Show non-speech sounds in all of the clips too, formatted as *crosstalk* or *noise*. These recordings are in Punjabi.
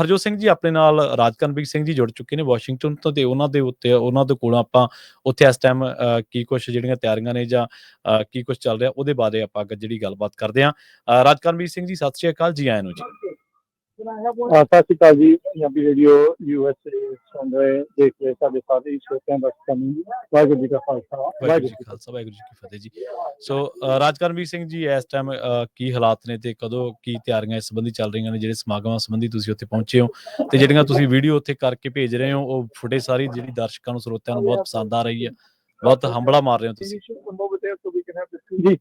ਹਰਜੋਤ ਸਿੰਘ ਜੀ ਆਪਣੇ ਨਾਲ ਰਾਜਕਰਨਵੀਰ ਸਿੰਘ ਜੀ ਜੁੜ ਚੁੱਕੇ ਨੇ ਵਾਸ਼ਿੰਗਟਨ ਤੋਂ ਤੇ ਉਹਨਾਂ ਦੇ ਉੱਤੇ ਉਹਨਾਂ ਦੇ ਕੋਲੋਂ ਆਪਾਂ ਉੱਥੇ ਇਸ ਟਾਈਮ ਕੀ ਕੁਝ ਜਿਹੜੀਆਂ ਤਿਆਰੀਆਂ ਨੇ ਜਾਂ ਕੀ ਕੁਝ ਚੱਲ ਰਿਹਾ ਉਹਦੇ ਬਾਰੇ ਆਪਾਂ ਜਿਹੜੀ ਗੱਲਬਾਤ ਕਰਦੇ ਹਾਂ। ਅ, ਰਾਜਕਰਨਵੀਰ ਸਿੰਘ ਜੀ ਸਤਿ ਸ਼੍ਰੀ ਅਕਾਲ ਜੀ ਆਇਆਂ ਨੂੰ ਜੀ। ਸਤਿ ਸ਼੍ਰੀ ਅਕਾਲ ਜੀ ਪੰਜਾਬੀ ਰੇਡੀਓ ਯੂਐਸਏ ਸੁਣ ਰਹੇ ਦੇਖ ਰਹੇ ਸਾਡੇ ਸਾਰੇ ਸ਼ਰੋਤਿਆਂ ਦਾ ਸਾਨੂੰ ਵਾਹਿਗੁਰੂ ਜੀ ਕਾ ਖਾਲਸਾ ਵਾਹਿਗੁਰੂ ਜੀ ਕਾ ਖਾਲਸਾ ਵਾਹਿਗੁਰੂ ਜੀ ਕੀ ਫਤਿਹ ਜੀ। ਸੋ ਅ, ਰਾਜਕਰਨਵੀਰ ਸਿੰਘ ਜੀ ਇਸ ਟਾਈਮ ਕੀ ਹਾਲਾਤ ਨੇ ਤੇ ਕਦੋਂ ਕੀ ਤਿਆਰੀਆਂ ਇਸ ਸੰਬੰਧੀ ਚੱਲ ਰਹੀਆਂ ਨੇ ਜਿਹੜੇ ਸਮਾਗਮਾਂ ਸੰਬੰਧੀ ਤੁਸੀਂ ਉੱਥੇ ਪਹੁੰਚੇ ਹੋ ਤੇ ਜਿਹੜੀਆਂ ਤੁਸੀਂ ਵੀਡੀਓ ਉੱਥੇ ਕਰਕੇ ਭੇਜ ਰਹੇ ਹੋ ਉਹ ਫੁਟੇਜ ਸਾਰੀ ਜਿਹੜੀ ਦਰਸ਼ਕਾਂ ਨੂੰ ਸਰੋਤਿਆਂ ਨੂੰ ਬਹੁਤ ਪਸੰਦ ਆ ਰਹੀ ਹੈ। ਬਹੁਤ ਹੰਬਲਾ ਮਾਰ ਰਹੇ ਹੋ ਤੁਸੀਂ। ਜੀ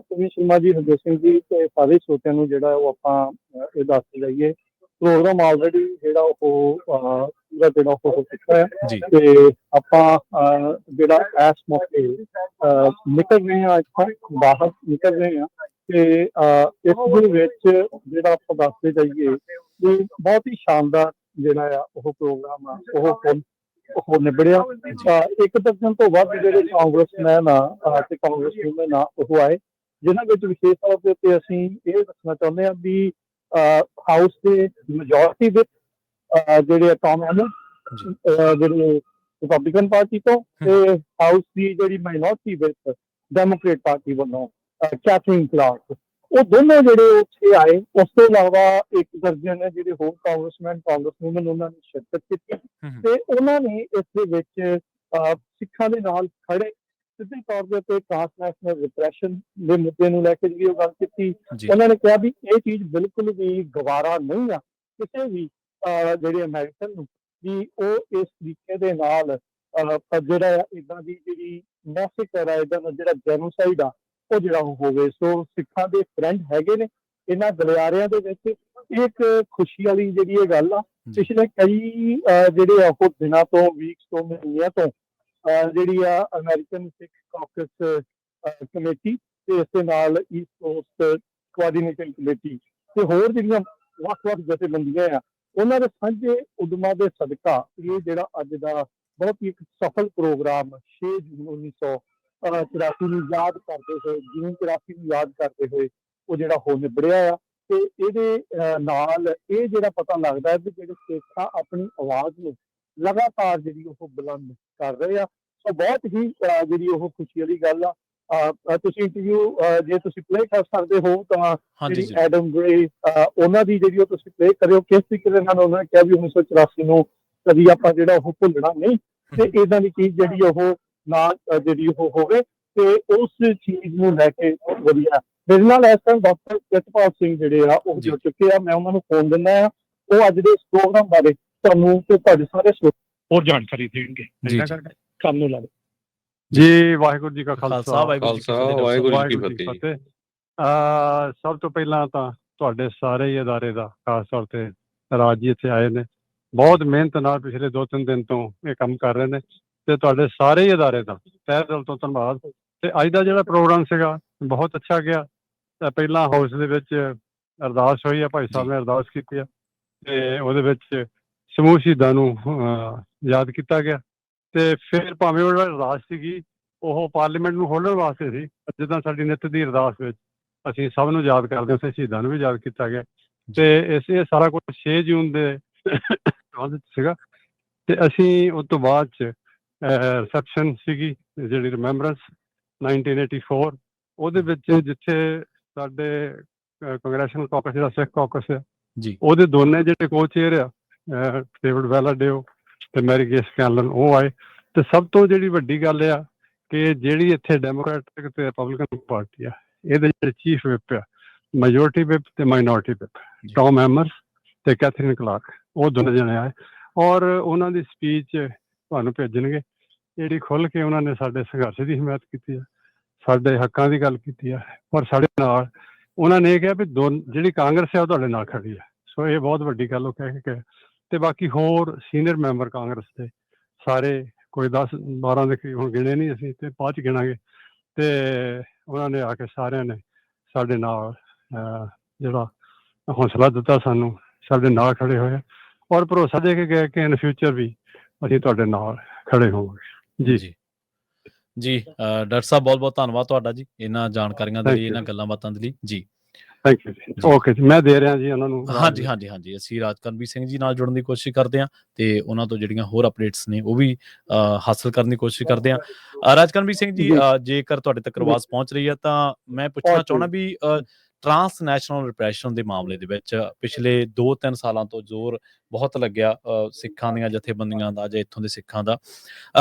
ਤੁਸੀਂ ਸ਼ਰਮਾ ਜੀ ਹਰਜੋਤ ਸਿੰਘ ਜੀ ਤੇ ਸਾਰੇ ਸ਼ਰੋਤਿਆਂ ਨੂੰ ਜਿਹੜਾ ਉਹ ਆਪਾਂ ਇਹ ਦੱਸ ਲਈਏ। ਪ੍ਰੋਗਰਾਮ ਆਲਰੇਡੀ ਜਿਹੜਾ ਉਹ ਪੂਰਾ ਜਿਹੜਾ ਉਹ ਹੋ ਚੁੱਕਾ ਹੈ। ਤੇ ਆਪਾਂ ਜਿਹੜਾ ਐਸ ਮੌਕੇ ਨਿਕਲ ਰਹੇ ਹਾਂ ਇੱਥੋਂ ਬਾਹਰ ਨਿਕਲ ਰਹੇ ਹਾਂ। ਤੇ ਇਸ ਦੇ ਵਿੱਚ ਜਿਹੜਾ ਆਪਾਂ ਦੱਸਦੇ ਜਾਈਏ ਬਹੁਤ ਹੀ ਸ਼ਾਨਦਾਰ ਜਿਹੜਾ ਆ ਉਹ ਪ੍ਰੋਗਰਾਮ ਆ ਉਹ ਹੁਣ ਉਹ ਨਿਬੜਿਆ। ਇੱਕ ਦਰਜਨ ਤੋਂ ਵੱਧ ਜਿਹੜੇ ਕਾਂਗਰਸਮੈਨ ਆ ਤੇ ਕਾਂਗਰਸ ਵੂਮਨ ਆ ਉਹ ਆਏ। ਜਿਨ੍ਹਾਂ ਵਿੱਚ ਵਿਸ਼ੇਸ਼ ਤੌਰ ਦੇ ਉੱਤੇ ਅਸੀਂ ਇਹ ਦੱਸਣਾ ਚਾਹੁੰਦੇ ਹਾਂ ਵੀ ਹਾਊਸ ਦੇ ਮੈਜੋਰਟੀ ਵਿੱਚ ਅਹ, ਜਿਹੜੇ ਜੀ ਜਿਹੜੇ ਰਿਪਬਲਿਕਨ ਪਾਰਟੀ ਤੋਂ ਤੇ ਹਾਊਸ ਦੀ ਜਿਹੜੀ ਮਾਈਨੋਰਟੀ ਵਿੱਚ ਡੈਮੋਕ੍ਰੇਟ ਪਾਰਟੀ ਵੱਲੋਂ ਕੈਥਰੀਨ ਕਲਾਰਕ ਉਹ ਦੋਨੋਂ ਜਿਹੜੇ ਉੱਥੇ ਆਏ ਉਸ ਤੋਂ ਇਲਾਵਾ ਇੱਕ ਦਰਜਨ ਨੇ ਜਿਹੜੇ ਹੋਰ ਕਾਂਗਰਸਮੈਨ ਕਾਂਗਰਸ ਵੂਮਨ ਉਹਨਾਂ ਨੇ ਸ਼ਿਰਕਤ ਕੀਤੀ। ਤੇ ਉਹਨਾਂ ਨੇ ਇਸ ਦੇ ਵਿੱਚ ਸਿੱਖਾਂ ਦੇ ਨਾਲ ਖੜੇ ਸਿੱਧੇ ਤੌਰ ਦੇ ਉੱਤੇ ਟ੍ਰਾਂਸਨੈਸ਼ਨਲ ਰਿਪਰੈਸ਼ਨ ਦੇ ਮੁੱਦੇ ਨੂੰ ਲੈ ਕੇ ਜਿਹੜੀ ਉਹ ਗੱਲ ਕੀਤੀ। ਉਹਨਾਂ ਨੇ ਕਿਹਾ ਵੀ ਇਹ ਚੀਜ਼ ਬਿਲਕੁਲ ਵੀ ਗਵਾਰਾ ਨਹੀਂ ਆ। ਕਿਸੇ ਵੀ ਜਿਹੜੇ ਅਮਰੀਕਨ ਨੂੰ ਵੀ ਉਹ ਇਸ ਤਰੀਕੇ ਦੇ ਨਾਲ ਜਿਹੜਾ ਇਦਾਂ ਦੀ ਜਿਹੜੀ ਮੈਸਿਕਰ ਹੈ ਇਦਾਂ ਦਾ ਜਿਹੜਾ ਜੈਨੋਸਾਈਡ ਆ ਉਹ ਜਿਹੜਾ ਉਹ ਹੋਵੇ ਸੋ ਸਿੱਖਾਂ ਦੇ ਫਰੈਂਡ ਹੈਗੇ ਨੇ ਇਹਨਾਂ ਗਲਿਆਰਿਆਂ ਦੇ ਵਿੱਚ ਇੱਕ ਖੁਸ਼ੀ ਵਾਲੀ ਜਿਹੜੀ ਇਹ ਗੱਲ ਆ। ਪਿਛਲੇ ਕਈ ਜਿਹੜੇ ਉਹ ਦਿਨਾਂ ਤੋਂ ਵੀਕਸ ਤੋਂ ਮਹੀਨਿਆਂ ਤੋਂ ਜਿਹੜੀ ਆ ਅਮਰੀਕਨ ਸਿੱਖ ਕਾਕਸ ਕਮੇਟੀ ਤੇ ਇਸ ਦੇ ਨਾਲ ਈਸਟ ਕੋਸਟ ਕੋਆਰਡੀਨੇਸ਼ਨ ਕਮੇਟੀ ਤੇ ਹੋਰ ਜਿਹੜੀਆਂ ਵੱਖ-ਵੱਖ ਜਥੇਬੰਦੀਆਂ ਆ ਉਹਨਾਂ ਦੇ ਸਾਂਝੇ ਉਦਮਾਂ ਦੇ ਸਦਕਾ ਇਹ ਜਿਹੜਾ ਅੱਜ ਦਾ ਬਹੁਤ ਹੀ ਇੱਕ ਸਫਲ ਪ੍ਰੋਗਰਾਮ 6 ਜੂਨ 1984 ਨੂੰ ਯਾਦ ਕਰਦੇ ਹੋਏ ਜੂਨ 84 ਨੂੰ ਯਾਦ ਕਰਦੇ ਹੋਏ ਉਹ ਜਿਹੜਾ ਹੋ ਨਿਬੜਿਆ ਆ ਤੇ ਇਹਦੇ ਨਾਲ ਇਹ ਜਿਹੜਾ ਪਤਾ ਲੱਗਦਾ ਹੈ ਵੀ ਜਿਹੜੇ ਸਿੱਖ ਆ ਆਪਣੀ ਆਵਾਜ਼ ਨੂੰ ਲਗਾਤਾਰ ਜਿਹੜੀ ਉਹ ਬੁਲੰਦ ਕਰ ਰਹੇ ਆ ਸੋ ਬਹੁਤ ਹੀ ਜਿਹੜੀ ਉਹ ਖੁਸ਼ੀ ਵਾਲੀ ਗੱਲ ਆ। ਤੁਸੀਂ ਇੰਟਰਵਿਊ ਜੇ ਤੁਸੀਂ ਪਲੇ ਕਰ ਸਕਦੇ ਹੋ ਤਾਂ ਜਿਹੜੀ ਐਡਮ ਗ੍ਰੇ ਉਹਨਾਂ ਦੀ ਜਿਹੜੀ ਉਹ ਤੁਸੀਂ ਪਲੇ ਕਰਿਓ ਕਿਸ ਤਰੀਕੇ ਦੇ ਨਾਲ ਉਹਨਾਂ ਨੇ ਕਿਹਾ ਵੀ 1984 ਨੂੰ ਕਦੀ ਆਪਾਂ ਜਿਹੜਾ ਉਹ ਭੁੱਲਣਾ ਨਹੀਂ। ਤੇ ਇਦਾਂ ਦੀ ਚੀਜ਼ ਜਿਹੜੀ ਉਹ ਨਾ ਜਿਹੜੀ ਉਹ ਹੋਵੇ ਤੇ ਉਸ ਚੀਜ਼ ਨੂੰ ਲੈ ਕੇ ਬਹੁਤ ਵਧੀਆ ਮੇਰੇ ਨਾਲ ਇਸ ਟਾਈਮ ਡਾਕਟਰ ਪ੍ਰਿਤਪਾਲ ਸਿੰਘ ਜਿਹੜੇ ਆ ਉਹ ਜੀ। ਜੁੜ ਚੁੱਕੇ ਆ। ਮੈਂ ਉਹਨਾਂ ਨੂੰ ਫੋਨ ਦਿੰਦਾ ਆ। ਉਹ ਅੱਜ ਦੇ ਇਸ ਪ੍ਰੋਗਰਾਮ ਬਾਰੇ ਤੁਹਾਨੂੰ ਤੇ ਤੁਹਾਡੇ ਸਾਰੇ ਹੋਰ ਜਾਣਕਾਰੀ ਦੇਣਗੇ। ਕੰਮ ਨੂੰ ਲਾ ਜੀ ਵਾਹਿਗੁਰੂ ਜੀ ਕਾ ਖਾਲਸਾ ਖਾਲਸਾ। ਵਾਹਿਗੁਰੂ ਜੀ ਕੀ ਫਤਿਹ। ਅਹ ਸਭ ਤੋਂ ਪਹਿਲਾਂ ਤਾਂ ਤੁਹਾਡੇ ਸਾਰੇ ਹੀ ਅਦਾਰੇ ਦਾ ਖਾਸ ਤੌਰ ਤੇ ਰਾਜ ਜੀ ਇੱਥੇ ਆਏ ਨੇ। ਬਹੁਤ ਮਿਹਨਤ ਨਾਲ ਪਿਛਲੇ 2-3 ਦਿਨ ਤੋਂ ਇਹ ਕੰਮ ਕਰ ਰਹੇ ਨੇ। ਤੇ ਤੁਹਾਡੇ ਸਾਰੇ ਹੀ ਅਦਾਰੇ ਦਾ, ਤਹਿ ਦਿਲ ਤੋਂ ਧੰਨਵਾਦ। ਤੇ ਅੱਜ ਦਾ ਜਿਹੜਾ ਪ੍ਰੋਗਰਾਮ ਸੀਗਾ, ਬਹੁਤ ਅੱਛਾ ਗਿਆ। ਤਾਂ ਪਹਿਲਾਂ ਹਾਊਸ ਦੇ ਵਿੱਚ ਅਰਦਾਸ ਹੋਈ ਆ, ਭਾਈ ਸਾਹਿਬ ਨੇ ਅਰਦਾਸ ਕੀਤੀ ਆ। ਤੇ ਉਹਦੇ ਵਿੱਚ ਸਮੂਹ ਸ਼ਹੀਦਾਂ ਨੂੰ ਯਾਦ ਕੀਤਾ ਗਿਆ। ਤੇ ਫਿਰ ਭਾਵੇਂ ਉਹ ਜਿਹੜਾ ਅਰਦਾਸ ਸੀਗੀ, ਉਹ ਪਾਰਲੀਮੈਂਟ ਨੂੰ ਖੋਲਣ ਵਾਸਤੇ ਸੀ ਜਿੱਦਾਂ ਸਾਡੀ ਨਿੱਤ ਦੀ ਅਰਦਾਸ ਵਿੱਚ ਅਸੀਂ ਸਭ ਨੂੰ ਯਾਦ ਕਰਦੇ ਹਾਂ ਤੇ ਸ਼ਹੀਦਾਂ ਨੂੰ ਵੀ ਯਾਦ ਕੀਤਾ ਗਿਆ। ਤੇ ਇਸ, ਇਹ ਸਾਰਾ ਕੁਝ 6 ਜੂਨ ਦੇ *coughs* ਸੀਗਾ। ਤੇ ਅਸੀਂ ਉਸ ਤੋਂ ਬਾਅਦ ਚ ਰਿਸੈਪਸ਼ਨ ਸੀਗੀ ਜਿਹੜੀ ਰਿਮੈਂਬਰੈਂਸ 1984 ਉਹਦੇ ਵਿੱਚ ਜਿੱਥੇ ਸਾਡੇ ਕੰਗਰੈਸ਼ਨਲ ਕਾਕਸ ਜਿਹੜਾ ਸਿੱਖ ਕਾਕਸ ਹੈ ਜੀ। ਉਹਦੇ ਦੋਨੇ ਜਿਹੜੇ ਕੋ-ਚੇਅਰ ਆ ਡੇਵਿਡ ਵੈਲਾਡੇਓ ਤੇ ਮੈਰੀ ਗੇਸ ਕੈਲਨ ਉਹ ਆਏ। ਤੇ ਸਭ ਤੋਂ ਜਿਹੜੀ ਵੱਡੀ ਗੱਲ ਆ ਕਿ ਜਿਹੜੀ ਇੱਥੇ ਡੈਮੋਕ੍ਰੈਟਿਕ ਤੇ ਰਿਪਬਲਿਕਨ ਪਾਰਟੀ ਆ ਇਹਦੇ ਜਿਹੜੇ ਚੀਫ ਵਿਪ ਆ ਮੈਜੋਰਟੀ ਵਿਪ ਤੇ ਮਾਈਨੋਰਟੀ ਵਿਪ। ਟੌਮ ਐਮਰਸ ਤੇ ਕੈਥਰੀਨ ਕਲਾਰਕ ਉਹ ਦੋਨੇ ਜਣੇ ਆਏ। ਔਰ ਉਹਨਾਂ ਦੀ ਸਪੀਚ ਤੁਹਾਨੂੰ ਭੇਜਣਗੇ। ਜਿਹੜੀ ਖੁੱਲ ਕੇ ਉਹਨਾਂ ਨੇ ਸਾਡੇ ਸੰਘਰਸ਼ ਦੀ ਹਮਾਇਤ ਕੀਤੀ ਆ, ਸਾਡੇ ਹੱਕਾਂ ਦੀ ਗੱਲ ਕੀਤੀ ਆ ਪਰ ਸਾਡੇ ਨਾਲ ਉਹਨਾਂ ਨੇ ਇਹ ਕਿਹਾ ਵੀ ਦੋ, ਜਿਹੜੀ ਕਾਂਗਰਸ ਹੈ ਉਹ ਤੁਹਾਡੇ ਨਾਲ ਖੜੀ ਹੈ ਸੋ ਇਹ ਬਹੁਤ ਵੱਡੀ ਗੱਲ ਉਹ ਕਹਿ ਕੇ ਗਏ। ਤੇ ਬਾਕੀ ਹੋਰ ਸੀਨੀਅਰ ਮੈਂਬਰ ਕਾਂਗਰਸ ਦੇ, ਸਾਰੇ ਕੋਈ 10 12 ਦੇ ਕਰੀਬ ਹੁਣ ਗਿਣੇ ਨਹੀਂ, ਅਸੀਂ ਤੇ ਬਾਅਦ ਚ ਗਿਣਾਂਗੇ। ਤੇ ਉਹਨਾਂ ਨੇ ਆ ਕੇ ਸਾਰਿਆਂ ਨੇ ਸਾਡੇ ਨਾਲ ਜਿਹੜਾ ਹੌਸਲਾ ਦਿੱਤਾ ਸਾਨੂੰ, ਸਾਡੇ ਨਾਲ ਖੜੇ ਹੋਏ ਔਰ ਭਰੋਸਾ ਦੇ ਕੇ ਗਏ ਕਿ ਇਨ ਫਿਊਚਰ ਵੀ ਅਸੀਂ ਤੁਹਾਡੇ ਨਾਲ ਖੜੇ ਹੋਵਾਂਗੇ। ਜੀ। ਜੀ। ਡਾਕਟਰ ਸਾਹਿਬ ਬਹੁਤ ਬਹੁਤ ਧੰਨਵਾਦ ਤੁਹਾਡਾ ਜੀ ਇਹਨਾਂ ਜਾਣਕਾਰੀਆਂ ਦੇ ਲਈ. ਇਹਨਾਂ ਗੱਲਾਂ ਬਾਤਾਂ ਦੇ ਲਈ। ਜੀ। ਥੈਂਕ ਯੂ ਜੀ। ਓਕੇ ਜੀ ਮੈਂ ਦੇ ਰਿਹਾ ਜੀ ਉਹਨਾਂ ਨੂੰ ਹਾਂਜੀ ਹਾਂਜੀ ਹਾਂਜੀ ਅਸੀਂ ਰਾਜਕਰਮਵੀਰ ਸਿੰਘ ਜੀ ਨਾਲ ਜੁੜਨ ਦੀ ਕੋਸ਼ਿਸ਼ ਕਰਦੇ ਹਾਂ ਤੇ ਉਹਨਾਂ ਤੋਂ ਜਿਹੜੀਆਂ ਹੋਰ ਅਪਡੇਟਸ ਨੇ ਉਹ ਵੀ ਹਾਸਲ ਕਰਨ ਦੀ ਕੋਸ਼ਿਸ਼ ਕਰਦੇ ਹਾਂ। ਅ, ਰਾਜਕਰਮਵੀਰ ਸਿੰਘ ਜੀ ਜੇਕਰ ਤੁਹਾਡੇ ਤੱਕ ਆਵਾਜ਼ ਪਹੁੰਚ ਰਹੀ ਹੈ ਤਾਂ ਮੈਂ ਪੁੱਛਣਾ ਚਾਹਣਾ ਵੀ ਟਰਾਂਸ ਨੈਸ਼ਨਲ ਰਿਪਰੈਸ਼ਨ ਦੇ ਮਾਮਲੇ ਦੇ ਵਿੱਚ ਪਿਛਲੇ 2-3 ਸਾਲਾਂ ਤੋਂ ਜ਼ੋਰ ਬਹੁਤ ਲੱਗਿਆ ਸਿੱਖਾਂ ਦੀਆਂ ਜਥੇਬੰਦੀਆਂ ਦਾ ਜਾਂ ਇੱਥੋਂ ਦੇ ਸਿੱਖਾਂ ਦਾ।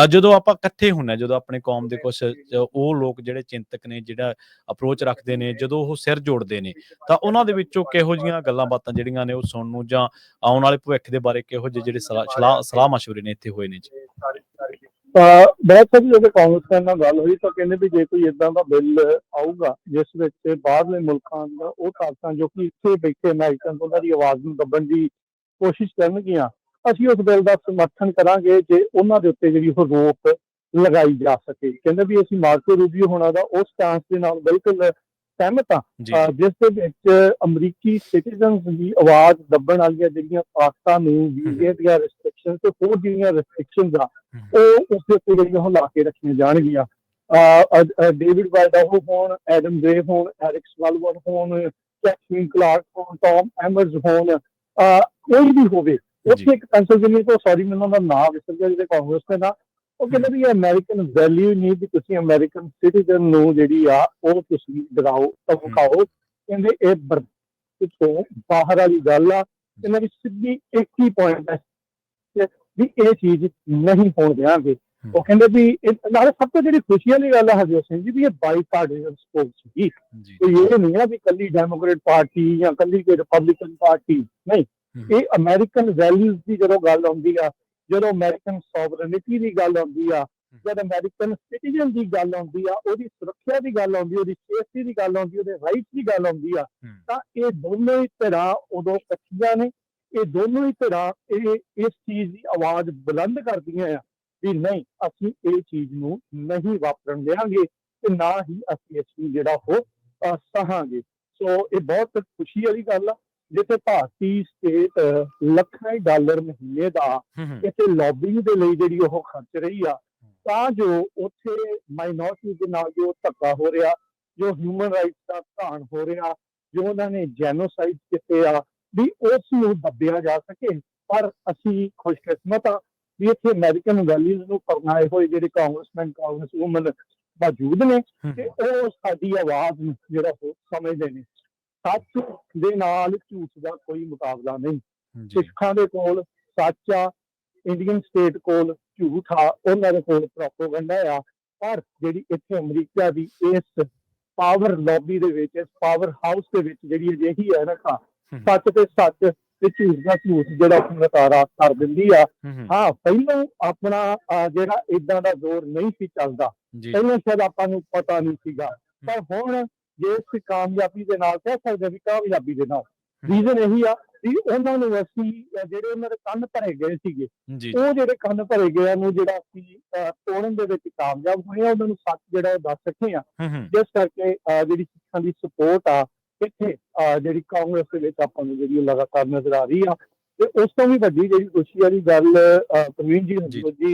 ਜਦੋਂ ਆਪਾਂ ਇਕੱਠੇ ਹੁੰਨੇ ਜਦੋਂ ਆਪਣੇ ਕੌਮ ਦੇ ਕੁਝ ਉਹ ਲੋਕ ਜਿਹੜੇ ਚਿੰਤਕ ਨੇ ਜਿਹੜਾ ਅਪਰੋਚ ਰੱਖਦੇ ਨੇ ਜਦੋਂ ਉਹ ਸਿਰ ਜੋੜਦੇ ਨੇ ਤਾਂ ਉਹਨਾਂ ਦੇ ਵਿੱਚੋਂ ਕਿਹੋ ਜੀਆਂ ਗੱਲਾਂ ਬਾਤਾਂ ਜਿਹੜੀਆਂ ਨੇ ਉਹ ਸੁਣਨ ਨੂੰ ਜਾਂ ਆਉਣ ਵਾਲੇ ਭਵਿੱਖ ਦੇ ਬਾਰੇ ਕਿਹੋ ਜਿਹੇ ਜਿਹੜੇ ਸਲਾਹ ਸਲਾਹ- ਸਲਾਹ ਮਸ਼ਵਰੇ ਨੇ ਇੱਥੇ ਹੋਏ ਨੇ ਜੀ? ਤਾਂ ਬਹੁਤ ਸਾਰੀ ਜਦੋਂ ਕਾਂਗਰਸ ਨਾਲ ਗੱਲ ਹੋਈ ਤਾਂ ਕਹਿੰਦੇ ਵੀ ਜੇ ਕੋਈ ਇਦਾਂ ਦਾ ਬਿੱਲ ਆਊਗਾ, ਜਿਸ ਵਿੱਚ ਬਾਹਰਲੇ ਮੁਲਕਾਂ ਦਾ ਉਹ ਤਾਕਤਾਂ ਜੋ ਕਿ ਇੱਥੇ ਬੈਠੇ ਅਮਰੀਕਨ ਉਹਨਾਂ ਦੀ ਆਵਾਜ਼ ਨੂੰ ਦੱਬਣ ਦੀ ਕੋਸ਼ਿਸ਼ ਕਰਨਗੀਆਂ, ਅਸੀਂ ਉਸ ਬਿੱਲ ਦਾ ਸਮਰਥਨ ਕਰਾਂਗੇ ਜੇ ਉਹਨਾਂ ਦੇ ਉੱਤੇ ਜਿਹੜੀ ਉਹ ਰੋਕ ਲਗਾਈ ਜਾ ਸਕੇ। ਕਹਿੰਦੇ ਵੀ ਅਸੀਂ ਮਾਰਕੋ ਰੂਬੀਓ ਹੋਣਾ ਦਾ ਉਸ ਸਟੈਂਸ ਦੇ ਨਾਲ ਬਿਲਕੁਲ ਸਹਿਮਤ ਹਾਂ। ਅਹ ਜਿਸ ਦੇ ਵਿੱਚ ਅਮਰੀਕੀ ਸਿਟੀਜ਼ਨਸ ਦੀ ਆਵਾਜ਼ ਦੱਬਣ ਵਾਲੀਆਂ ਜਿਹੜੀਆਂ ਤਾਕਤਾਂ ਨੂੰ ਵੀਜ਼ੇ ਦੀਆਂ ਰੈਸਟ੍ਰਿਕਸ਼ਨਸ ਤੇ ਹੋਰ ਜਿਹੜੀਆਂ ਰੈਸਟ੍ਰਿਕਸ਼ਨਸ ਆ ਉਹ ਉਸ ਦੇ ਉੱਤੇ ਜਿਹੜੀਆਂ ਉਹ ਲਾ ਕੇ ਰੱਖੀਆਂ ਜਾਣਗੀਆਂ। ਡੇਵਿਡ ਵਾਈਡਾਹੋ ਹੋਣ ਐਡਮ ਗ੍ਰੇ ਹੋਣ ਐਰਿਕ ਸਵਾਲਵਰ ਹੋਣ ਕੈਥਰੀਨ ਕਲਾਰਕ ਹੋਣ ਟੌਮ ਐਮਰਸ ਹੋਣ ਕੋਈ ਵੀ ਹੋਵੇ ਉੱਥੇ ਇੱਕ ਪੈਂਸਿਲਵੇਨੀਆ ਤੋਂ ਸੌਰੀ ਮੈਨੂੰ ਉਹਦਾ ਨਾਮ ਵਿਸਰ ਗਿਆ ਜਿਹੜੇ ਕਾਂਗਰਸ ਦੇ ਨਾਲ ਉਹ ਕਹਿੰਦੇ ਵੀ ਅਮਰੀਕਨ ਵੈਲਿਊ ਨਹੀਂ ਵੀ ਤੁਸੀਂ ਅਮਰੀਕਨ ਸਿਟੀਜ਼ਨ ਨੂੰ ਜਿਹੜੀ ਆ ਉਹ ਤੁਸੀਂ ਡਰਾਓ ਧਮਕਾਓ। ਕਹਿੰਦੇ ਇਹ ਤੋਂ ਬਾਹਰ ਵਾਲੀ ਗੱਲ ਆ ਇਹਨਾਂ ਦੀ ਸਿੱਧੀ ਇੱਕ ਹੀ ਪੁਆਇੰਟ ਹੈ ਵੀ ਇਹ ਚੀਜ਼ ਨਹੀਂ ਹੋਣ ਦਿਆਂਗੇ। ਉਹ ਕਹਿੰਦੇ ਵੀ ਨਾਲੇ ਸਭ ਤੋਂ ਜਿਹੜੀ ਖੁਸ਼ੀ ਵਾਲੀ ਗੱਲ ਹੈ ਹਰਜੋਤ ਸਿੰਘ ਜੀ ਵੀ ਇਹ ਬਾਈ ਪਾਰਟੀਜ਼ਨ ਸਪੋਰਟ ਸੀ ਜੀ। ਕੋਈ ਇਹ ਨਹੀਂ ਆ ਵੀ ਕੱਲੀ ਡੈਮੋਕ੍ਰੇਟ ਪਾਰਟੀ ਜਾਂ ਕੱਲੀ ਕੋਈ ਰਿਪਬਲਿਕਨ ਪਾਰਟੀ ਨਹੀਂ। ਇਹ ਅਮਰੀਕਨ ਵੈਲਿਊਜ਼ ਦੀ ਜਦੋਂ ਗੱਲ ਆਉਂਦੀ ਆ ਜਦੋਂ ਅਮਰੀਕਨ ਸੋਵਰਨਿਟੀ ਦੀ ਗੱਲ ਆਉਂਦੀ ਆ ਜਦ ਅਮਰੀਕਨ ਸਿਟੀਜ਼ਨ ਦੀ ਗੱਲ ਆਉਂਦੀ ਆ ਉਹਦੀ ਸੁਰੱਖਿਆ ਦੀ ਗੱਲ ਆਉਂਦੀ ਉਹਦੀ ਸੇਫਟੀ ਦੀ ਗੱਲ ਆਉਂਦੀ ਉਹਦੇ ਰਾਈਟਸ ਦੀ ਗੱਲ ਆਉਂਦੀ ਆ। ਤਾਂ ਇਹ ਦੋਨੋਂ ਹੀ ਧਿਰਾਂ ਉਦੋਂ ਇਕੱਠੀਆਂ ਨੇ। ਇਹ ਦੋਨੋਂ ਹੀ ਧਿਰਾਂ ਇਹ ਇਸ ਚੀਜ਼ ਦੀ ਆਵਾਜ਼ ਬੁਲੰਦ ਕਰਦੀਆਂ ਆ ਵੀ ਨਹੀਂ ਅਸੀਂ ਇਹ ਚੀਜ਼ ਨੂੰ ਨਹੀਂ ਵਾਪਰਨ ਦੇਵਾਂਗੇ ਤੇ ਨਾ ਹੀ ਅਸੀਂ ਇਸ ਨੂੰ ਜਿਹੜਾ ਉਹ ਸਹਾਂਗੇ। ਸੋ ਇਹ ਬਹੁਤ ਖੁਸ਼ੀ ਵਾਲੀ ਗੱਲ ਆ। ਜਿੱਥੇ ਭਾਰਤੀ ਸਟੇਟ ਲੱਖਾਂ ਹੀ ਡਾਲਰ ਮਹੀਨੇ ਦਾ ਇੱਥੇ ਲੌਬਿੰਗ ਦੇ ਲਈ ਜਿਹੜੀ ਉਹ ਖਰਚ ਰਹੀ ਆ ਤਾਂ ਜੋ ਉੱਥੇ ਮਾਈਨੋਰਿਟੀ ਦੇ ਨਾਲ ਜੋ ਧੱਕਾ ਹੋ ਰਿਹਾ ਜੋ ਹਿਊਮਨ ਰਾਈਟਸ ਦਾ ਘਾਣ ਹੋ ਰਿਹਾ ਜੋ ਉਹਨਾਂ ਨੇ ਜੈਨੋਸਾਈਡ ਕੀਤੇ ਆ ਵੀ ਉਸ ਨੂੰ ਦੱਬਿਆ ਜਾ ਸਕੇ। ਪਰ ਅਸੀਂ ਖੁਸ਼ਕਿਸਮਤ ਆ ਵੀ ਇੱਥੇ ਅਮਰੀਕਨ ਵੈਲਿਊਜ਼ ਨੂੰ ਪਰਨਾਏ ਹੋਏ ਜਿਹੜੇ ਕਾਂਗਰਸਮੈਨ ਕਾਂਗਰਸ ਵੂਮਨ ਮੌਜੂਦ ਨੇ ਤੇ ਉਹ ਸਾਡੀ ਆਵਾਜ਼ ਨੂੰ ਜਿਹੜਾ ਉਹ ਸਮਝਦੇ ਨੇ। ਸੱਚ ਦੇ ਨਾਲ ਝੂਠ ਦਾ ਕੋਈ ਮੁਕਾਬਲਾ ਨਹੀਂ। ਸਿੱਖਾਂ ਦੇ ਕੋਲ ਸੱਚ ਆ ਇੰਡੀਅਨ ਸਟੇਟ ਕੋਲ ਝੂਠ ਆ ਉਹਨਾਂ ਦੇ ਕੋਲ ਪ੍ਰੋਪਗੈਂਡਾ ਆ। ਪਰ ਜਿਹੜੀ ਇੱਥੇ ਅਮਰੀਕਾ ਦੀ ਇਸ ਪਾਵਰ ਲੌਬੀ ਦੇ ਵਿੱਚ ਇਸ ਪਾਵਰ ਹਾਊਸ ਦੇ ਵਿੱਚ ਜਿਹੜੀ ਅਜਿਹੀ ਹੈ ਨਾ ਕਾ। ਸੱਚ ਤੇ ਸੱਚ ਤੇ ਝੂਠ ਦਾ ਝੂਠ ਜਿਹੜਾ ਨਕਾਰਾ ਕਰ ਦਿੰਦੀ ਆ। ਹੂੰ ਪਹਿਲਾਂ ਆਪਣਾ ਜਿਹੜਾ ਇਦਾਂ ਦਾ ਜ਼ੋਰ ਨਹੀਂ ਸੀ ਚੱਲਦਾ। ਪਹਿਲਾਂ ਸ਼ਾਇਦ ਆਪਾਂ ਨੂੰ ਪਤਾ ਨਹੀਂ ਸੀਗਾ। ਪਰ ਹੁਣ ਜੇ ਇਸ ਕਾਮਯਾਬੀ ਦੇ ਨਾਲ ਕਹਿ ਸਕਦੇ ਹਾਂ ਵੀ ਕਾਮਯਾਬੀ ਦੇ ਨਾਲ। ਰੀਜ਼ਨ ਇਹੀ ਆ ਵੀ ਉਹਨਾਂ ਨੂੰ ਅਸੀਂ ਜਿਹੜੇ ਉਹਨਾਂ ਦੇ ਕੰਨ ਭਰੇ ਗਏ ਸੀਗੇ ਉਹ ਜਿਹੜੇ ਕੰਨ ਭਰੇ ਗਏ ਨੂੰ ਜਿਹੜਾ ਅਸੀਂ ਤੋੜਨ ਦੇ ਵਿੱਚ ਕਾਮਯਾਬ ਹੋਏ ਆ ਉਹਨਾਂ ਨੂੰ ਸੱਚ ਜਿਹੜਾ ਉਹ ਦੱਸ ਸਕੇ ਆ। ਜਿਸ ਕਰਕੇ ਜਿਹੜੀ ਸਿੱਖਾਂ ਦੀ ਸਪੋਰਟ ਆ ਇੱਥੇ ਜਿਹੜੀ ਕਾਂਗਰਸ ਦੇ ਵਿੱਚ ਆਪਾਂ ਨੂੰ ਜਿਹੜੀ ਲਗਾਤਾਰ ਨਜ਼ਰ ਆ ਰਹੀ ਆ। ਤੇ ਉਸ ਤੋਂ ਵੀ ਵੱਡੀ ਜਿਹੜੀ ਖੁਸ਼ੀ ਵਾਲੀ ਗੱਲ ਪ੍ਰਵੀਨ ਜੀ। ਹਰਜੋਤ ਜੀ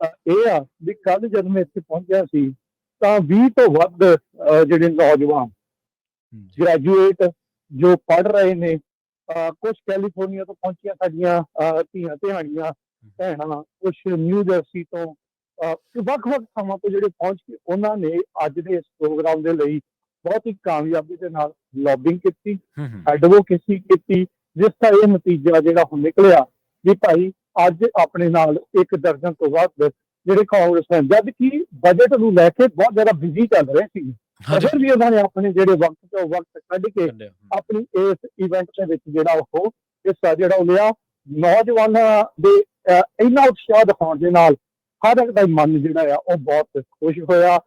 ਇਹ ਆ ਵੀ ਕੱਲ ਜਦ ਮੈਂ ਇੱਥੇ ਪਹੁੰਚਿਆ ਸੀ ਤਾਂ 20 ਤੋਂ ਵੱਧ ਜਿਹੜੇ ਨੌਜਵਾਨ ਗ੍ਰੈਜੂਏਟ ਜੋ ਪੜ ਰਹੇ ਨੇ ਕੁਝ ਕੈਲੀਫੋਰਨੀਆ ਤੋਂ ਪਹੁੰਚੀਆਂ ਸਾਡੀਆਂ ਧੀਆਂ ਧਿਆਣੀਆਂ ਭੈਣਾਂ ਕੁਝ ਨਿਊ ਜਰਸੀ ਤੋਂ ਵੱਖ-ਵੱਖ ਥਾਵਾਂ ਤੋਂ ਜਿਹੜੇ ਪਹੁੰਚ ਕੇ ਉਹਨਾਂ ਨੇ ਅੱਜ ਦੇ ਇਸ ਪ੍ਰੋਗਰਾਮ ਦੇ ਲਈ ਬਹੁਤ ਹੀ ਕਾਮਯਾਬੀ ਦੇ ਨਾਲ ਲੌਬਿੰਗ ਕੀਤੀ ਐਡਵੋਕੇਸੀ ਕੀਤੀ ਜਿਸ ਦਾ ਇਹ ਨਤੀਜਾ ਜਿਹੜਾ ਹੁਣ ਨਿਕਲਿਆ ਵੀ ਭਾਈ ਅੱਜ ਆਪਣੇ ਨਾਲ ਇੱਕ ਦਰਜਨ ਤੋਂ ਵੱਧ ਜਿਹੜੇ ਕਾਂਗਰਸਮੈਨ ਜਦ ਕਿ ਬਜਟ ਨੂੰ ਲੈ ਕੇ ਬਹੁਤ ਜ਼ਿਆਦਾ ਬਿਜ਼ੀ ਚੱਲ ਰਹੇ ਸੀ। ਫਿਰ ਵੀ ਉਹਨਾਂ ਨੇ ਆਪਣੇ ਜਿਹੜੇ ਵਕਤ ਤੋਂ ਵਕਤ ਕੱਢ ਕੇ। ਆਪਣੀ ਇਸ ਇਵੈਂਟ ਦੇ ਵਿੱਚ ਜਿਹੜਾ ਉਹ ਹਿੱਸਾ ਜਿਹੜਾ ਲਿਆ ਨੌਜਵਾਨਾਂ ਦੇ ਇੰਨਾ ਉਤਸ਼ਾਹ ਦਿਖਾਉਣ ਦੇ ਨਾਲ ਹਰ ਇੱਕ ਦਾ ਮਨ ਜਿਹੜਾ ਆ ਉਹ ਬਹੁਤ ਖੁਸ਼ ਹੋਇਆ।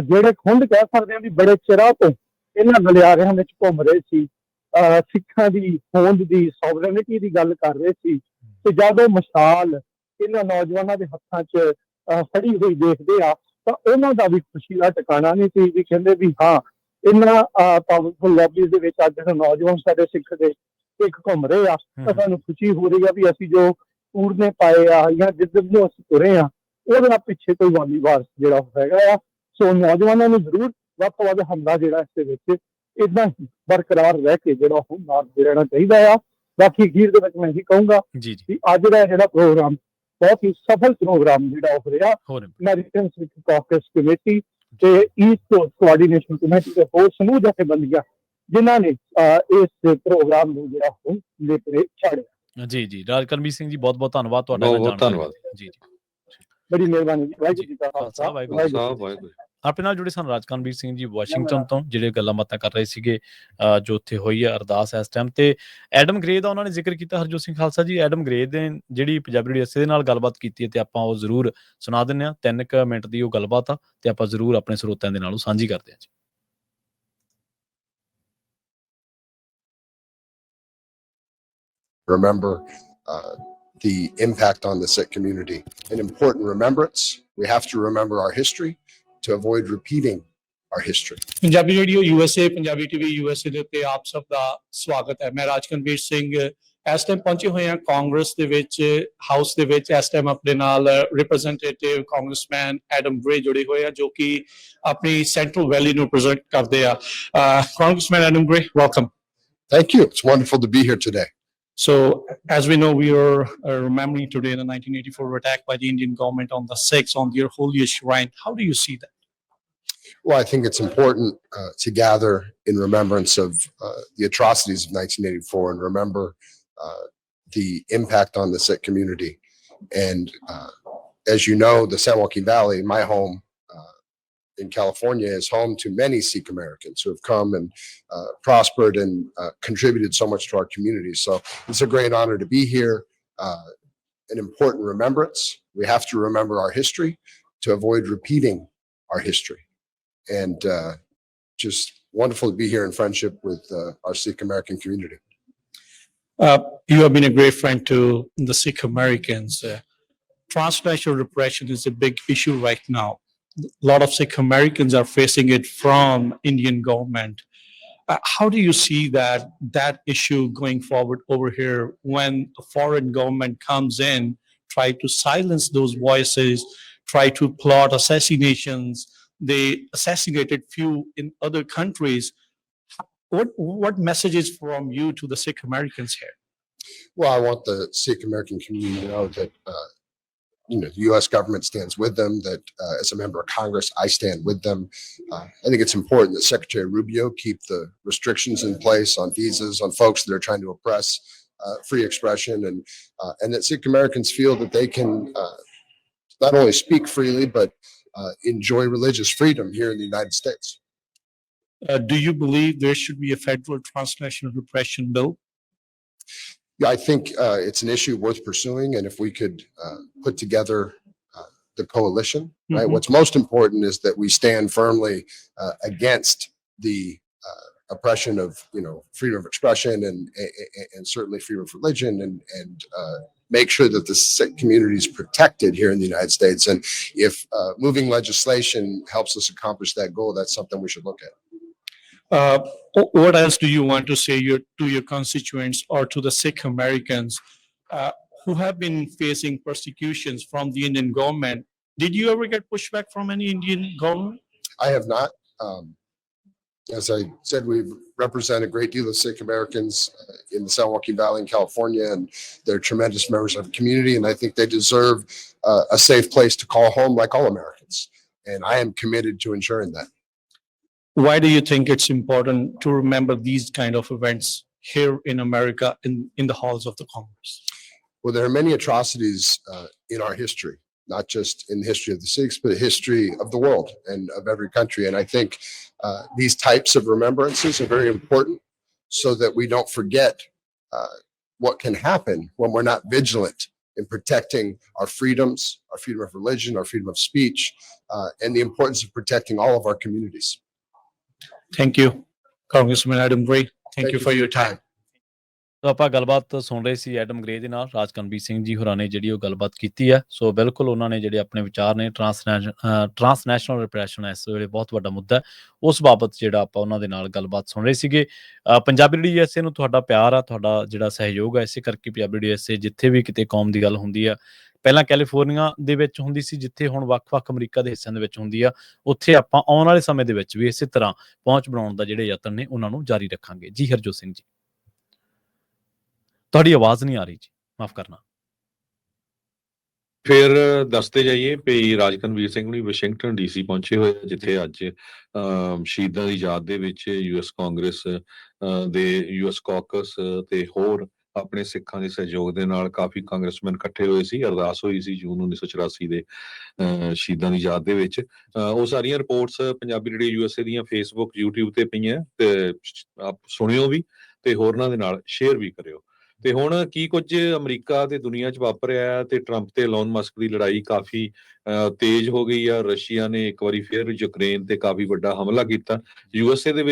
ਜਿਹੜੇ ਖੁੰਡ ਕਹਿ ਸਕਦੇ ਆ ਵੀ ਬੜੇ ਚਿਰਾਂ ਤੋਂ ਇਹਨਾਂ ਗਲਿਆਰਿਆਂ ਵਿੱਚ ਘੁੰਮ ਰਹੇ ਸੀ ਸਿੱਖਾਂ ਦੀ ਹੋਂਦ ਦੀ ਸੋਵਰਨਿਟੀ ਦੀ ਗੱਲ ਕਰ ਰਹੇ ਸੀ। ਤੇ ਜਦ ਉਹ ਮਸ਼ਾਲ ਇਹਨਾਂ ਨੌਜਵਾਨਾਂ ਦੇ ਹੱਥਾਂ 'ਚ ਫੜੀ ਹੋਈ ਦੇਖਦੇ ਆ ਤਾਂ ਉਹਨਾਂ ਦਾ ਵੀ ਖੁਸ਼ੀ ਦਾ ਟਿਕਾਣਾ ਨਹੀਂ ਸੀ ਵੀ ਕਹਿੰਦੇ ਵੀ ਹਾਂ ਇਹਨਾਂ ਪਾਵਰਫੁਲ ਲੌਬੀਜ਼ ਦੇ ਵਿੱਚ ਅੱਜ ਜਿਹੜੇ ਨੌਜਵਾਨ ਸਾਡੇ ਸਿੱਖ ਦੇ ਸਿੱਖ ਘੁੰਮ ਰਹੇ ਆ ਤਾਂ ਸਾਨੂੰ ਖੁਸ਼ੀ ਹੋ ਰਹੀ ਆ ਵੀ ਅਸੀਂ ਜੋ ਪੂਰਨੇ ਪਾਏ ਆ ਜਾਂ ਜਿੱਧਰ ਨੂੰ ਅਸੀਂ ਤੁਰੇ ਆ ਉਹਦੇ ਨਾਲ ਪਿੱਛੇ ਕੋਈ ਵਾਲੀਵਾਰ ਜਿਹੜਾ ਹੈਗਾ ਆ। ਸੋ ਨੌਜਵਾਨਾਂ ਨੂੰ ਜ਼ਰੂਰ ਵੱਧ ਤੋਂ ਵੱਧ ਹਮਲਾ ਜਿਹੜਾ ਇਸ ਦੇ ਵਿੱਚ ਇਦਾਂ ਹੀ ਬਰਕਰਾਰ ਰਹਿ ਕੇ ਜਿਹੜਾ ਉਹ ਨਾਲ ਰਹਿਣਾ ਚਾਹੀਦਾ ਆ। ਬਾਕੀ ਅਖੀਰ ਦੇ ਵਿੱਚ ਮੈਂ ਇਹੀ ਕਹੂੰਗਾ ਜੀ ਜੀ। ਕਿ ਅੱਜ ਦਾ ਜਿਹੜਾ ਪ੍ਰੋਗਰਾਮ ਬਹੁਤ ਹੀ ਸਫਲ ਪ੍ਰੋਗਰਾਮ ਜਿਹੜਾ ਉਹ ਰਿਹਾ। ਹੋਰ ਅਮਰੀਕਨ ਸਿੱਖ ਕਾਕਸ ਕਮੇਟੀ ਤੇ ਈਸਟ ਕੋਆਰਡੀਨੇਸ਼ਨ ਕਮੇਟੀ ਦੇ ਹੋਰ ਸਮੂਹ ਜਥੇਬੰਦੀਆਂ ਜਿਨ੍ਹਾਂ ਨੇ ਇਸ ਪ੍ਰੋਗਰਾਮ ਨੂੰ ਜਿਹੜਾ ਉਹ ਲੇਪਰੇ ਛਾੜਿਆ। ਜੀ ਜੀ। ਰਾਜਕਰਮੀਤ ਸਿੰਘ ਜੀ ਬਹੁਤ ਬਹੁਤ ਧੰਨਵਾਦ ਤੁਹਾਡਾ। ਜਾਣਕਾਰੀ ਧੰਨਵਾਦ। ਜੀ ਜੀ। ਬੜੀ ਮਿਹਰਬਾਨੀ। ਜੀ ਵਾਹਿਗੁਰੂ ਜੀ ਕਾ ਖਾਲਸਾ, ਵਾਹਿਗੁਰੂ ਸਾਹਿਬ ਵਾਹਿਗੁਰੂ ਆਪਣੇ ਨਾਲ ਜੁੜੇ ਸਨ ਰਾਜਕਰਮੀਤ ਸਿੰਘ ਜੀ ਵਾਸ਼ਿੰਗਟਨ ਤੋਂ ਜਿਹੜੇ ਗੱਲਾਂ ਬਾਤਾਂ ਕਰ ਰਹੇ ਸੀਗੇ ਜੋ ਉੱਥੇ ਹੋਈ ਹੈ ਅਰਦਾਸ ਇਸ ਟਾਈਮ ਤੇ ਐਡਮ ਗ੍ਰੇ ਦਾ ਉਹਨਾਂ ਨੇ ਜ਼ਿਕਰ ਕੀਤਾ ਹਰਜੋਤ ਸਿੰਘ ਖਾਲਸਾ ਜੀ ਐਡਮ ਗ੍ਰੇ ਦੇ ਜਿਹੜੀ ਪੰਜਾਬੀ ਡੀਐਸਏ ਦੇ ਨਾਲ ਗੱਲਬਾਤ ਕੀਤੀ ਹੈ ਤੇ ਆਪਾਂ ਉਹ ਜ਼ਰੂਰ ਸੁਣਾ ਦਿੰਨੇ ਆ 3 ਮਿੰਟ ਦੀ ਉਹ ਗੱਲਬਾਤ ਆ ਤੇ ਆਪਾਂ ਜ਼ਰੂਰ ਆਪਣੇ ਸਰੋਤਿਆਂ ਦੇ ਨਾਲ ਉਹ ਸਾਂਝੀ ਕਰਦੇ ਹਾਂ ਜੀ remember uh, the impact on the Sikh community. An important remembrance. We have to remember our history to avoid repeating our history. Punjabi radio USA Punjabi TV USA ਦੇ ਉੱਤੇ ਆਪ ਸਭ ਦਾ ਸਵਾਗਤ ਹੈ ਮੈਂ ਰਾਜਕਨਵੀਰ ਸਿੰਘ ਇਸ ਟਾਈਮ ਪਹੁੰਚੇ ਹੋਏ ਹਾਂ ਕਾਂਗਰਸ ਦੇ ਵਿੱਚ ਹਾਊਸ ਦੇ ਵਿੱਚ ਇਸ ਟਾਈਮ ਆਪਣੇ ਨਾਲ ਰਿਪਰੈਜ਼ੈਂਟੇਟਿਵ ਕਾਂਗਰਸਮੈਨ ਐਡਮ ਗ੍ਰੇ ਜੁੜੇ ਹੋਏ ਆ ਜੋ ਕਿ ਆਪਣੀ ਸੈਂਟਰਲ ਵੈਲੀ ਨੂੰ ਪ੍ਰੈਜ਼ੈਂਟ ਕਰਦੇ ਆ congressman Adam Gray welcome Thank you. It's wonderful to be here today. So, as we know, we are uh, remembering today the 1984 attack by the Indian government on the Sikhs on their holiest shrine. How do you see that? Well, I think it's important uh, to gather in remembrance of uh, the atrocities of 1984 and remember uh, the impact on the Sikh community. And uh, as you know, the San Joaquin Valley, my home uh, in California, is home to many Sikh Americans who have come and uh, prospered and uh, contributed so much to our community. So it's a great honor to be here. Uh, an important remembrance. We have to remember our history to avoid repeating our history and uh, just wonderful to be here in friendship with uh, our Sikh American community. Uh, you have been a great friend to the Sikh Americans. Uh, transnational repression is a big issue right now. A lot of Sikh Americans are facing it from Indian government. Uh, how do you see that that issue going forward over here when a foreign government comes in, try to silence those voices, try to plot assassinations? They assassinated few in other countries what what messages from you to the Sikh Americans here? Well, I want the Sikh American community to know that uh, you know the U.S. government stands with them. That uh, as a member of Congress, I stand with them. Uh, I think it's important that Secretary Rubio keep the restrictions in place on visas on folks that are trying to oppress uh, free expression, and uh, and that Sikh Americans feel that they can uh, not only speak freely but uh, enjoy religious freedom here in the United States. Uh, do you believe there should be a federal transnational repression bill? Yeah, I think uh, it's an issue worth pursuing, and if we could uh, put together uh, the coalition, right? Mhm. What's most important is that we stand firmly uh, against the uh, oppression of, you know, freedom of expression and a- a- and certainly freedom of religion, and and uh, make sure that the Sikh community is protected here in the United States. And if uh, moving legislation helps us accomplish that goal, that's something we should look at. Uh, wh- what else do you want to say your, to your constituents or to the Sikh Americans uh, who have been facing persecutions from the Indian government? Did you ever get pushback from any Indian government? I have not. Um, as I said, we represent a great deal of sick Americans uh, in the San Joaquin Valley in California, and they're tremendous members of the community. And I think they deserve uh, a safe place to call home, like all Americans. And I am committed to ensuring that. Why do you think it's important to remember these kind of events here in America in, in the halls of the Congress? Well, there are many atrocities uh, in our history, not just in the history of the Sikhs, but the history of the world and of every country. And I think uh, these types of remembrances are very important so that we don't forget uh, what can happen when we're not vigilant in protecting our freedoms, our freedom of religion, our freedom of speech, uh, and the importance of protecting all of our communities. Thank you, Congressman Adam Gray. Thank you for your time. So ਆਪਾਂ ਗੱਲਬਾਤ ਸੁਣ ਰਹੇ ਸੀ ਐਡਮ ਗ੍ਰੇ ਦੇ ਨਾਲ ਰਾਜਕਨਵੀਰ ਸਿੰਘ ਜੀ ਹੋਰਾਂ ਨੇ ਜਿਹੜੀ ਉਹ ਗੱਲਬਾਤ ਕੀਤੀ ਹੈ। ਸੋ ਬਿਲਕੁਲ ਉਹਨਾਂ ਨੇ ਜਿਹੜੇ ਆਪਣੇ ਵਿਚਾਰ ਨੇ ਟਰਾਂਸਨੈਸ਼ਨਲ ਰਿਪਰੈਸ਼ਨ ਇਸ ਵੇਲੇ ਬਹੁਤ ਵੱਡਾ ਮੁੱਦਾ ਹੈ। ਉਸ ਬਾਬਤ ਜਿਹੜਾ ਆਪਾਂ ਉਹਨਾਂ ਦੇ ਨਾਲ ਗੱਲਬਾਤ ਸੁਣ ਰਹੇ ਸੀਗੇ। ਅ, ਪੰਜਾਬੀ ਡੀਐਸਏ ਨੂੰ ਤੁਹਾਡਾ ਪਿਆਰ ਆ ਤੁਹਾਡਾ ਜਿਹੜਾ ਸਹਿਯੋਗ ਹੈ ਇਸੇ ਕਰਕੇ ਪੰਜਾਬੀ ਡੀਐਸਏ ਜਿੱਥੇ ਵੀ ਕਿਤੇ ਕੌਮ ਦੀ ਗੱਲ ਹੁੰਦੀ ਆ ਪਹਿਲਾਂ ਕੈਲੀਫੋਰਨੀਆ ਦੇ ਵਿੱਚ ਹੁੰਦੀ ਸੀ ਜਿੱਥੇ ਹੁਣ ਵੱਖ-ਵੱਖ ਅਮਰੀਕਾ ਦੇ ਹਿੱਸਿਆਂ ਦੇ ਵਿੱਚ ਹੁੰਦੀ ਆ ਉੱਥੇ ਆਪਾਂ ਆਉਣ ਵਾਲੇ ਸਮੇਂ ਦੇ ਵਿੱਚ ਵੀ ਇਸੇ ਤਰ੍ਹਾਂ ਪਹੁੰਚ ਬਣਾਉਣ ਦਾ ਜਿਹੜੇ ਯਤਨ ਨੇ ਉਹਨਾਂ ਨੂੰ ਜਾਰੀ ਰੱਖਾਂਗੇ। ਜੀ ਹਰਜੋਤ ਸਿੰਘ ਜੀ। ਤੁਹਾਡੀ ਆਵਾਜ਼ ਨਹੀਂ ਆ ਰਹੀ ਜੀ, ਮਾਫ ਕਰਨਾ। ਫਿਰ ਦੱਸਦੇ ਜਾਈਏ ਵੀ ਰਾਜਕਨਵੀਰ ਸਿੰਘ ਵੀ ਵਾਸ਼ਿੰਗਟਨ ਡੀਸੀ ਪਹੁੰਚੇ ਹੋਏ ਜਿੱਥੇ ਅੱਜ ਸ਼ਹੀਦਾਂ ਦੀ ਯਾਦ ਦੇ ਵਿੱਚ ਯੂਐਸ ਕਾਂਗਰਸ ਦੇ ਯੂਐਸ ਕਾਕਸ ਤੇ ਹੋਰ ਆਪਣੇ ਸਿੱਖਾਂ ਦੇ ਸਹਿਯੋਗ ਦੇ ਨਾਲ ਕਾਫੀ ਕਾਂਗਰਸਮੈਨ ਇਕੱਠੇ ਹੋਏ ਸੀ, ਅਰਦਾਸ ਹੋਈ ਸੀ ਜੂਨ 1984 ਦੇ ਸ਼ਹੀਦਾਂ ਦੀ ਯਾਦ ਦੇ ਵਿੱਚ। ਉਹ ਸਾਰੀਆਂ ਰਿਪੋਰਟਸ ਪੰਜਾਬੀ ਰੇਡੀਓ ਯੂਐਸਏ ਦੀਆਂ ਫੇਸਬੁੱਕ YouTube ਤੇ ਪਈਆਂ ਤੇ ਆਪ ਸੁਣਿਓ ਵੀ ਤੇ ਹੋਰਨਾਂ ਦੇ ਨਾਲ ਸ਼ੇਅਰ ਵੀ ਕਰਿਓ। ਤੇ ਹੁਣ ਕੀ ਕੁਝ ਅਮਰੀਕਾ ਤੇ ਦੁਨੀਆ 'ਚ ਵਾਪਰਿਆ ਤੇ ਟਰੰਪ ਤੇ ਐਲਨ ਮਸਕ ਦੀ ਲੜਾਈ ਕਾਫੀ ਅ, ਤੇਜ਼ ਹੋ ਗਈ ਆ। ਰਸ਼ੀਆ ਨੇ ਇੱਕ ਵਾਰੀ ਫਿਰ ਯੂਕਰੇਨ ਤੇ ਕਾਫੀ ਵੱਡਾ ਹਮਲਾ ਕੀਤਾ। ਯੂਐਸਏ ਦੇ